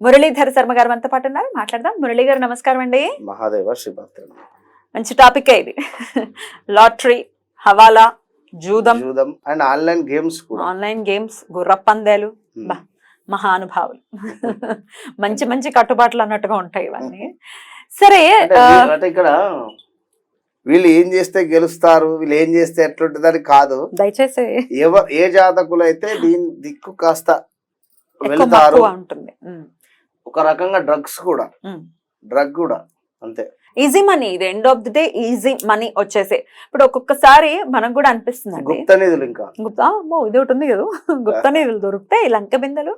మురళీధర శర్మ గారు మనతో పాటు ఉన్నారు. మాట్లాడదాం. మురళీ గారు నమస్కారం అండి. మహాదేవ శ్రీభద్రం మంచి టాపిక్ ఇది. లాటరీ హవాలా జూదం. జూదం అండ్ ఆన్లైన్ గేమ్స్ కూడా. ఆన్లైన్ గేమ్స్ గుర్ర పందాలు. ఉమ్. బా. మహానుభావులు మంచి మంచి కట్టుబాట్లు అన్నట్టుగా ఉంటాయి ఇవన్నీ. సరే అంటే ఇక్కడ వీళ్ళు ఏం చేస్తే గెలుస్తారు? వీళ్ళు ఏం చేస్తే ఎట్లుంటుందని కాదు. దయచేసి ఎవ ఏ జాతకులు అయితే దీని దిక్కు కాస్త వెళ్తారు. ఉంటుంది. ఒక రకంగా డ్రగ్స్ కూడా. డ్రగ్ కూడా అంతే. ఈజీ మనీ ఇది end of the day easy money వచ్చేసి. ఇప్పుడు ఒక్కొక్కసారి మనకు కూడా అనిపిస్తుంది అండి గుప్త నిధులు ఇంకా. గుప్తా అమ్మో ఇది ఒకటి ఉంది కదా. గుప్త నిధులు దొరుకుతాయి లంక బిందెలు?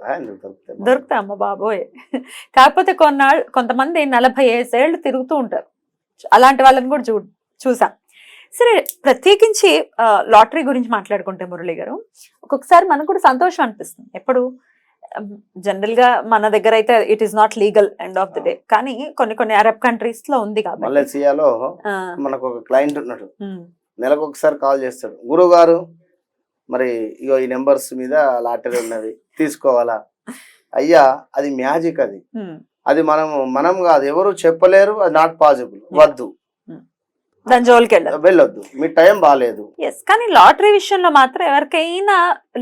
దొరుకుతాయి? అమ్మ బాబోయ్. కాకపోతే కొన్నాళ్ళు కొంతమంది నలభై ఏళ్ళు తిరుగుతూ ఉంటారు. అలాంటి వాళ్ళని కూడా చూ చూసాం. సరే ప్రత్యేకించి లాటరీ గురించి మాట్లాడుకుంటే మురళి గారు ఒక్కొక్కసారి మనకు కూడా సంతోషం అనిపిస్తుంది. ఎప్పుడు? జనరల్గా మన దగ్గర అయితే it is not legal end of the day కానీ కొన్ని కొన్ని అరబ్ కంట్రీస్లో ఉంది కాబట్టి. మలేసియాలో మనకు ఒక క్లయింట్ ఉన్నాడు. నెలకు ఒకసారి కాల్ చేస్తాడు. గురువు గారు మరి ఇగో ఈ నెంబర్స్ మీద లాటరీ ఉన్నది తీసుకోవాలా? అయ్యా అది మ్యాజిక్ అది. అది మనం మనం కాదు ఎవరు చెప్పలేరు అది నాట్ పాసిబుల్ వద్దు. దాని జోలికి వెళ్ళదు. వెళ్ళొద్దు. మీ టైం బాగాలేదు ఎస్ కానీ లాటరీ విషయంలో మాత్రం ఎవరికైనా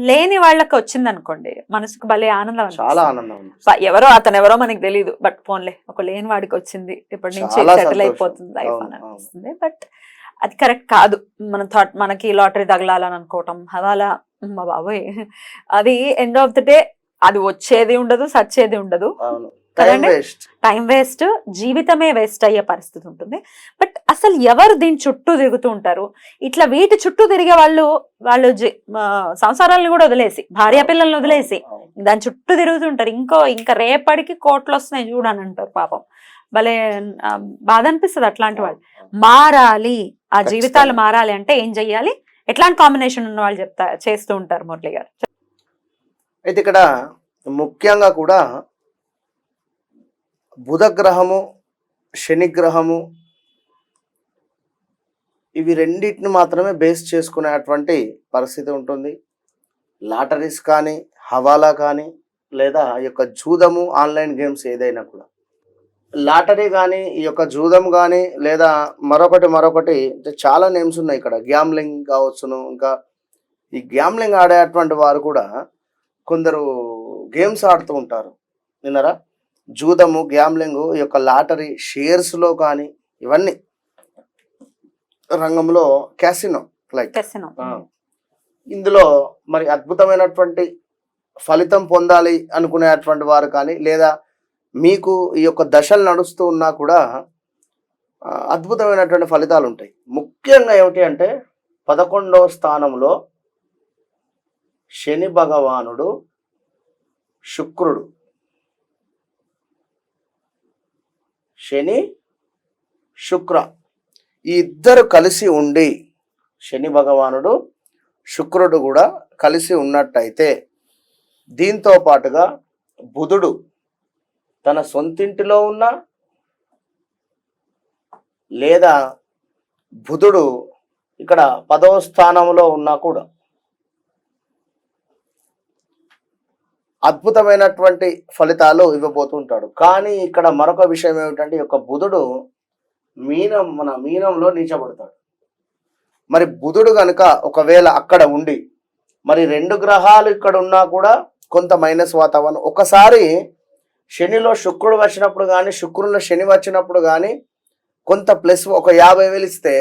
లేని వాళ్ళకి వచ్చింది అనుకోండి మనసుకు భలే ఆనందం చాలా. ఆనందం ఎవరో అతను ఎవరో మనకి తెలియదు బట్ పోన్లే ఒక లేని వాడికి వచ్చింది ఇప్పటి నుంచి సెటిల్. అయిపోతుంది. అనిపిస్తుంది. బట్ అది కరెక్ట్ కాదు. మన థాట్ మనకి లాటరీ తగలాలని అనుకోవటం హవాలా మా బాబోయ్. అది ఎండ్ ఆఫ్ ది డే అది వచ్చేది ఉండదు సచ్చేది ఉండదు. టైం వేస్ట్ జీవితమే వేస్ట్ అయ్యే పరిస్థితి ఉంటుంది. బట్ అసలు ఎవరు దీని చుట్టూ తిరుగుతూ ఉంటారు? ఇట్లా వీటి చుట్టూ తిరిగే వాళ్ళు వాళ్ళు సంసారాలను కూడా వదిలేసి భార్య పిల్లల్ని వదిలేసి దాని చుట్టూ తిరుగుతుంటారు ఇంకో ఇంకా రేపటికి కోట్లు వస్తున్నాయి చూడని అంటారు పాపం. భలే బాధ అనిపిస్తుంది అట్లాంటి వాళ్ళు. మారాలి. ఆ. జీవితాలు మారాలి అంటే ఏం చెయ్యాలి? ఎట్లాంటి కాంబినేషన్ ఉన్న వాళ్ళు చెప్తా చేస్తూ ఉంటారు మురళి గారు. అయితే ఇక్కడ ముఖ్యంగా కూడా బుధ గ్రహము శని గ్రహము ఇవి రెండింటిని మాత్రమే బేస్ చేసుకునేటువంటి పరిస్థితి ఉంటుంది. లాటరీస్ కానీ హవాలా కానీ లేదా ఈ యొక్క జూదము ఆన్లైన్ గేమ్స్ ఏదైనా కూడా. లాటరీ కానీ ఈ యొక్క జూదం కానీ లేదా మరొకటి మరొకటి అంటే చాలా నేమ్స్ ఉన్నాయి ఇక్కడ. గ్యామ్లింగ్ కావచ్చును ఇంకా ఈ గ్యామ్లింగ్ ఆడేటువంటి వారు కూడా కొందరు గేమ్స్ ఆడుతూ ఉంటారు. విన్నారా? జూదము గ్యామ్లింగ్ ఈ యొక్క లాటరీ షేర్స్లో కానీ ఇవన్నీ రంగంలో క్యాసినో లైక్. ఇందులో మరి అద్భుతమైనటువంటి ఫలితం పొందాలి అనుకునేటువంటి వారు కానీ లేదా మీకు ఈ యొక్క దశలు నడుస్తూ ఉన్నా కూడా అద్భుతమైనటువంటి ఫలితాలు ఉంటాయి. ముఖ్యంగా ఏమిటి అంటే పదకొండవ స్థానంలో శని భగవానుడు శుక్రుడు. శని శుక్ర. ఈ ఇద్దరు కలిసి ఉండి శని భగవానుడు శుక్రుడు కూడా కలిసి ఉన్నట్టయితే దీంతో పాటుగా బుధుడు తన సొంతింటిలో ఉన్న లేదా బుధుడు ఇక్కడ పదవ స్థానంలో ఉన్నా కూడా అద్భుతమైనటువంటి ఫలితాలు ఇవ్వబోతుంటాడు. కానీ ఇక్కడ మరొక విషయం ఏమిటంటే ఈ యొక్క బుధుడు మీనం మన మీనంలో నీచబడతాడు. మరి బుధుడు కనుక ఒకవేళ అక్కడ ఉండి మరి రెండు గ్రహాలు ఇక్కడ ఉన్నా కూడా కొంత మైనస్ వాతావరణం. ఒకసారి శనిలో శుక్రుడు వచ్చినప్పుడు కానీ శుక్రుడిలో శని వచ్చినప్పుడు కానీ కొంత ప్లస్ ఒక యాభై వేలు ఇస్తే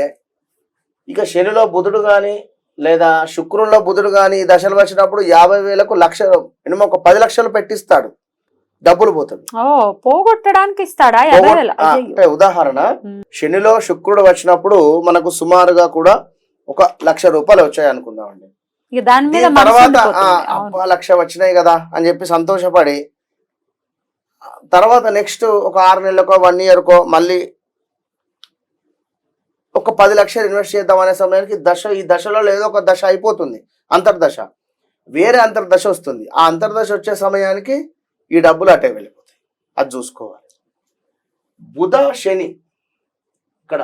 ఇక శనిలో బుధుడు కానీ లేదా శుక్రుల్లో బుధుడు కానీ దశలు వచ్చినప్పుడు యాభై వేలకు లక్ష మినిమం ఒక పది లక్షలు పెట్టిస్తాడు. డబ్బులు పోతుంది. పోగొట్టడానికి ఇస్తాడా. అంటే ఉదాహరణ. శనిలో శుక్రుడు వచ్చినప్పుడు మనకు సుమారుగా కూడా ఒక లక్ష రూపాయలు వచ్చాయి అనుకుందామండి. దాని మీద తర్వాత లక్ష వచ్చినాయి కదా అని చెప్పి సంతోషపడి తర్వాత నెక్స్ట్ ఒక ఆరు నెలలకో వన్ ఇయర్కో మళ్ళీ ఒక పది లక్షలు ఇన్వెస్ట్ చేద్దాం అనే సమయానికి దశ ఈ దశలో ఏదో ఒక దశ అయిపోతుంది అంతర్దశ. వేరే అంతర్దశ వస్తుంది. ఆ అంతర్దశ వచ్చే సమయానికి ఈ డబ్బులు అటే వెళ్ళిపోతాయి అది చూసుకోవాలి బుధ శని ఇక్కడ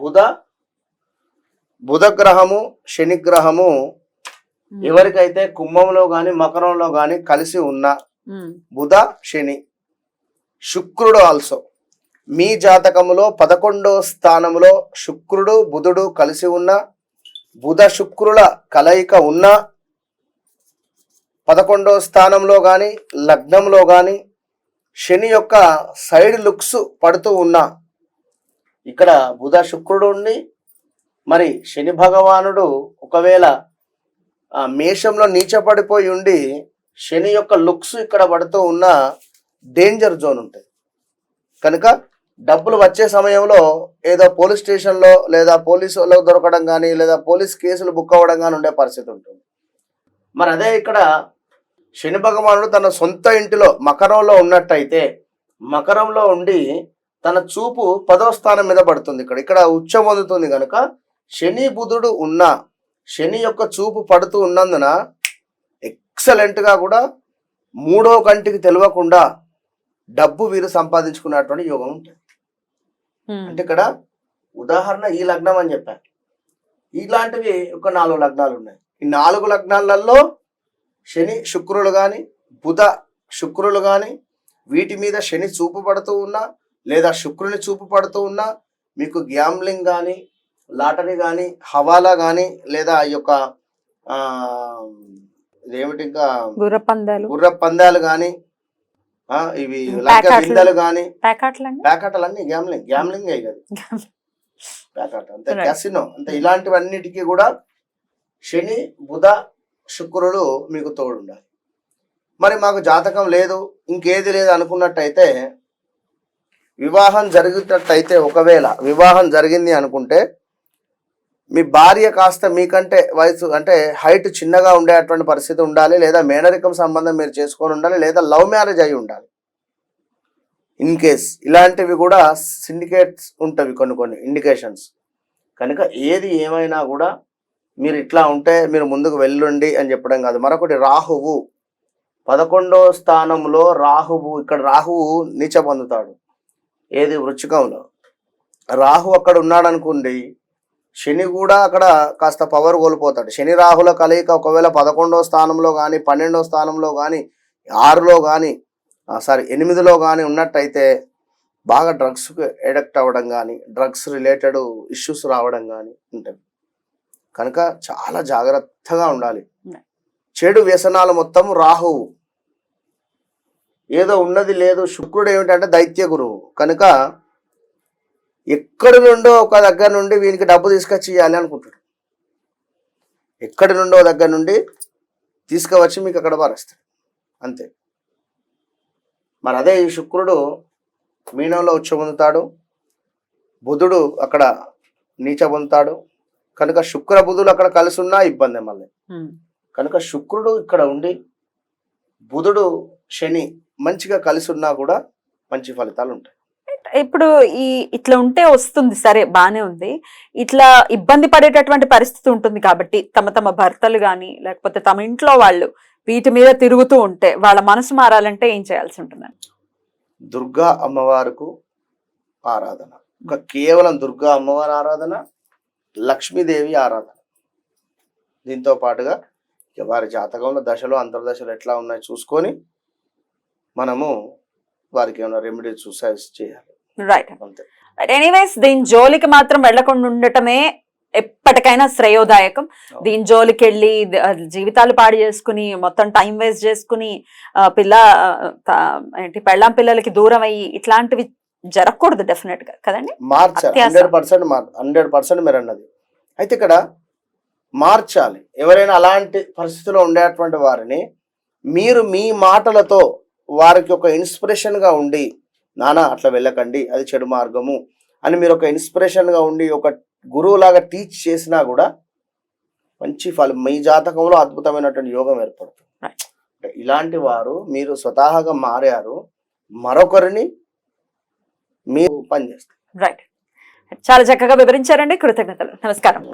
బుధ బుధ గ్రహము శని గ్రహము. ఎవరికైతే కుంభంలో గాని మకరంలో గాని కలిసి ఉన్న. బుధ శని శుక్రుడు ఆల్సో మీ జాతకములో పదకొండో స్థానములో శుక్రుడు బుధుడు కలిసి ఉన్న బుధ శుక్రుల కలయిక ఉన్న పదకొండో స్థానంలో కానీ లగ్నంలో కానీ శని యొక్క సైడ్ లుక్స్ పడుతూ ఉన్నా ఇక్కడ బుధ శుక్రుడు ఉండి మరి శని భగవానుడు ఒకవేళ ఆ మేషంలో నీచపడిపోయి ఉండి శని యొక్క లుక్స్ ఇక్కడ పడుతూ ఉన్న డేంజర్ జోన్ ఉంటుంది కనుక డబ్బులు వచ్చే సమయంలో ఏదో పోలీస్ స్టేషన్లో లేదా పోలీసులో దొరకడం కానీ లేదా పోలీస్ కేసులు బుక్ అవ్వడం కానీ ఉండే పరిస్థితి ఉంటుంది. మరి అదే ఇక్కడ శని భగవానుడు తన సొంత ఇంటిలో మకరంలో ఉన్నట్టయితే మకరంలో ఉండి తన చూపు పదో స్థానం మీద పడుతుంది. ఇక్కడ ఇక్కడ ఉచ్చ పొందుతుంది కనుక శని బుధుడు ఉన్న శని యొక్క చూపు పడుతూ ఉన్నందున ఎక్సలెంట్గా కూడా మూడో కంటికి తెలియకుండా డబ్బు వీరు సంపాదించుకున్నటువంటి యోగం ఉంటుంది. అంటే ఇక్కడ ఉదాహరణ ఈ లగ్నం అని చెప్పాను ఇలాంటివి ఒక నాలుగు లగ్నాలు ఉన్నాయి. ఈ నాలుగు లగ్నాలలో శని శుక్రులు కానీ బుధ శుక్రులు కానీ వీటి మీద శని చూపు పడుతూ ఉన్నా లేదా శుక్రుని చూపు పడుతూ ఉన్నా మీకు గ్యాంబ్లింగ్ కానీ లాటరీ కానీ హవాలా కానీ లేదా ఈ యొక్క ఇదేమిటి ఇంకా? గుర్ర పందాలు. గుర్ర పందాలు కానీ ఇవి లంక కానీ ప్యాకెట్లు ప్యాకాటలన్నీ? గ్యామ్లింగ్ గ్యామ్లింగ్ అయ్యి కదా ప్యాకాట అంతే. క్యాసినో. అంతే. ఇలాంటివన్నిటికీ కూడా శని బుధ శుక్రుడు మీకు తోడుండాలి. మరి మాకు జాతకం లేదు ఇంకేది లేదు అనుకున్నట్టయితే వివాహం జరిగినట్టయితే ఒకవేళ వివాహం జరిగింది అనుకుంటే మీ భార్య కాస్త మీకంటే వయసు అంటే హైట్ చిన్నగా ఉండేటువంటి పరిస్థితి ఉండాలి లేదా మేనరికం సంబంధం మీరు చేసుకొని ఉండాలి లేదా లవ్ మ్యారేజ్ అయి ఉండాలి. ఇన్ కేస్ ఇలాంటివి కూడా సిండికేట్స్ ఉంటవి కొన్ని కొన్ని ఇండికేషన్స్ కనుక ఏది ఏమైనా కూడా మీరు ఇట్లా ఉంటే మీరు ముందుకు వెళ్ళండి అని చెప్పడం కాదు. మరొకటి రాహువు. పదకొండో స్థానంలో రాహువు ఇక్కడ రాహువు నీచ పొందుతాడు. ఏది? వృచ్చికంలో. రాహు అక్కడ ఉన్నాడు అనుకోండి శని కూడా అక్కడ కాస్త పవర్ కోల్పోతాడు. శని రాహుల కలయిక ఒకవేళ పదకొండో స్థానంలో కానీ పన్నెండో స్థానంలో కానీ ఆరులో కానీ సారీ ఎనిమిదిలో కానీ ఉన్నట్టయితే బాగా డ్రగ్స్కి ఎడక్ట్ అవ్వడం కానీ డ్రగ్స్ రిలేటెడ్ ఇష్యూస్ రావడం కానీ ఉంటుంది. కనుక చాలా జాగ్రత్తగా ఉండాలి. చెడు వ్యసనాలు మొత్తం రాహువు. ఏదో ఉన్నది లేదు. శుక్రుడు ఏమిటంటే దైత్య గురువు. కనుక ఎక్కడి నుండో ఒక దగ్గర నుండి వీనికి డబ్బు తీసుకొచ్చి ఇవ్వాలి అనుకుంటాడు. ఎక్కడి నుండో దగ్గర నుండి తీసుకువచ్చి మీకు అక్కడ పారేస్తాడు. అంతే. మరి అదే ఈ శుక్రుడు మీనంలో ఉచ్చ పొందుతాడు బుధుడు అక్కడ నీచ పొందుతాడు కనుక శుక్ర బుధులు అక్కడ కలిసి ఉన్నా ఇబ్బంది మళ్ళీ. కనుక శుక్రుడు ఇక్కడ ఉండి బుధుడు శని మంచిగా కలిసి ఉన్నా కూడా మంచి ఫలితాలు ఉంటాయి. ఇప్పుడు ఈ ఇట్లా ఉంటే వస్తుంది సరే బానే ఉంది. ఇట్లా ఇబ్బంది పడేటటువంటి పరిస్థితి ఉంటుంది కాబట్టి తమ తమ భర్తలు గాని లేకపోతే తమ ఇంట్లో వాళ్ళు వీటి మీద తిరుగుతూ ఉంటే వాళ్ళ మనసు మారాలంటే ఏం చేయాల్సి ఉంటుంది? దుర్గా అమ్మవారికి ఆరాధన. కేవలం దుర్గా అమ్మవారి ఆరాధన లక్ష్మీదేవి ఆరాధన. దీంతో పాటుగా వారి జాతకంలో దశలు అంతర్దశలు ఎట్లా ఉన్నాయో చూసుకొని మనము వారికి ఏమైనా రెమెడీ చూసైజ్ చేయాలి. రైట్ అంతే. ఎనీవేస్ దీని జోలికి మాత్రం వెళ్ళకుండా ఉండటమే ఎప్పటికైనా శ్రేయోదాయకం. దీని జోలికి వెళ్ళి జీవితాలు పాడు చేసుకుని మొత్తం టైం వేస్ట్ చేసుకుని పిల్ల ఏంటి పెళ్ళాం పిల్లలకి దూరం అయ్యి ఇట్లాంటివి జరగకూడదు డెఫినెట్గా కదండి? అత్యాస. హండ్రెడ్ పర్సెంట్ హండ్రెడ్ పర్సెంట్ మీరు అన్నది అయితే ఇక్కడ మార్చాలి. ఎవరైనా అలాంటి పరిస్థితిలో ఉండేటువంటి వారిని మీరు మీ మాటలతో వారికి ఒక ఇన్స్పిరేషన్గా ఉండి నానా అట్లా వెళ్ళకండి అది చెడు మార్గము అని మీరు ఒక ఇన్స్పిరేషన్గా ఉండి ఒక గురువులాగా టీచ్ చేసినా కూడా మంచి ఫలం మీ జాతకంలో అద్భుతమైనటువంటి యోగం ఏర్పడుతుంది. ఇలాంటి వారు మీరు స్వతహాగా మారారు. మరొకరిని మీరు పనిచేస్తారు. రైట్ చాలా చక్కగా వివరించారండి. కృతజ్ఞతలు. నమస్కారం.